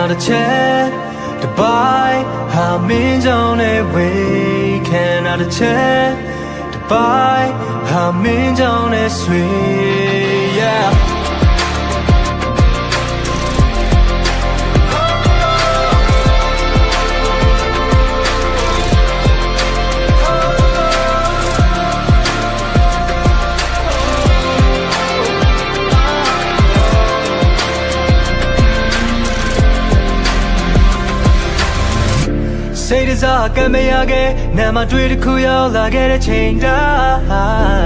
not a chair to buy how means on can not a chair to buy how means on sweet yeah. စိတ်တစားကံမရခဲ့နာမတွေ့တစ်ခုရောက်လာခဲ့တဲ့ချိန်တို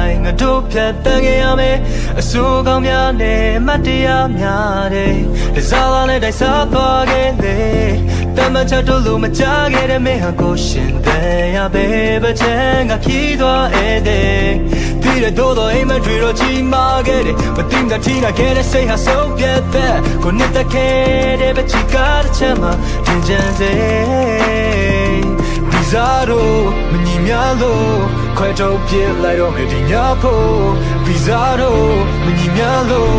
င်းငါတို့ဖြတ်တန်းခဲ့ရမယ်အစိုးကောင်းများနဲ့မတ်တရားများတဲ့ဒီစားလာနဲ့တိုက်စားသွားခဲ့လေတမချတို့လိုမကြခဲ့တဲ့မင်းဟာကိုရှင်တဲ့ရပဲပချမ်းကဖြီးသွားတဲ့ဒီရတော့တော့အိမ်မတွေ့တော့ချီမာခဲ့တယ်မတင်တာတီးနာခဲ့တဲ့စိတ်ဟာဆုံးပြတ်တဲ့ကိုနှစ်သက်ခဲ့တဲ့ပချီကားတဲ့ချမ်းမှာတင်ကြံစေ လို့ခွဲထုတ်ပြစ်လိုက်တော့မယ်ဒီညဖို့ Bizarro မညီများလို့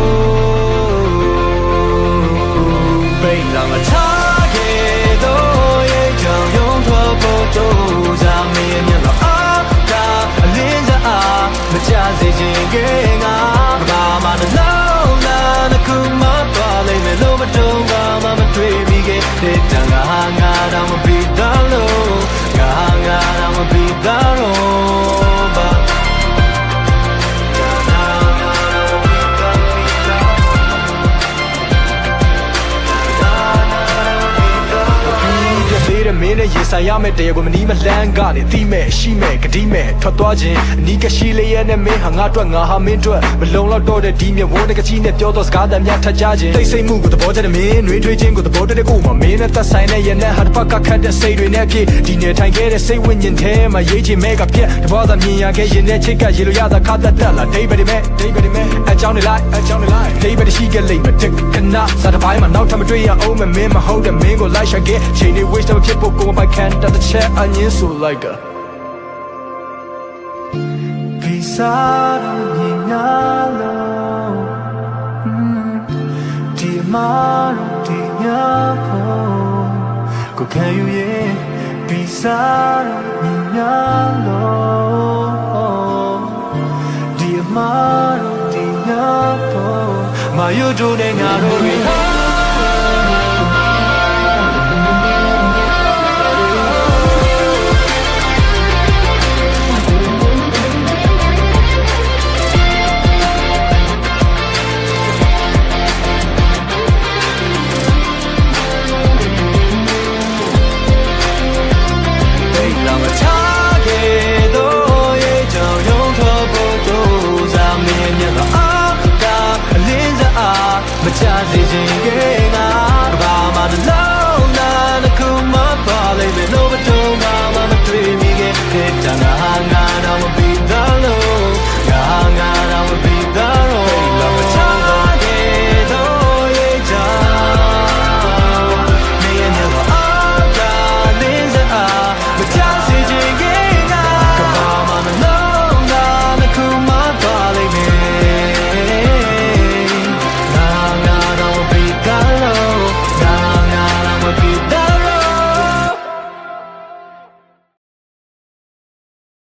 ရင်ဆိုင်ရမယ့်တရားကိုမနီးမလန်းကနေသီးမဲ့ရှိမဲ့ဂတိမဲ့ထွက်သွားခြင်းအနီးကရှိလေးရဲ့နဲ့မင်းဟာငါအတွက်ငါဟာမင်းအတွက်မလုံလောက်တော့တဲ့ဒီမြဝန်းတကကြီးနဲ့ပြောတော့စကားတမ်းများထပ်ကြခြင်းသိစိတ်မှုကိုသဘောကျတဲ့မင်းနှွေးထွေးခြင်းကိုသဘောတတဲ့ကိုမှမင်းနဲ့သက်ဆိုင်တဲ့ရဲ့နဲ့ဟာတစ်ပတ်ကခတ်တဲ့စိတ်တွေနဲ့ဖြစ်ဒီနေထိုင်ခဲ့တဲ့စိတ်ဝိညာဉ်ထဲမှာရေးချင်မဲ့ကပြက်တဘောသာမြင်ရခဲ့ရင်နဲ့ချိတ်ကရေလိုရတာခါသက်သက်လာဒိဗယ်ဒီမဲ့ဒိဗယ်ဒီမဲ့အကြောင်းနေလိုက်အကြောင်းနေလိုက်ဒိဗယ်ရှိခဲ့လိမ့်မယ်တက်ကနာစားတစ်ပိုင်းမှာနောက်ထပ်မတွေ့ရအောင်မမင်းမဟုတ်တဲ့မင်းကိုလိုက်ရှာခဲ့ချိန်နေ wish တော့ဖြစ်ဖို့ကိုမပိုက်ခံတတ်တဲ့ချက်အငင်းဆိုလိုက် Pisado ni nalo Di maro di nyapo Ko kayo ye Pisado ni nalo Di maro di nyapo Mayo do ne ngaro Are you doing they not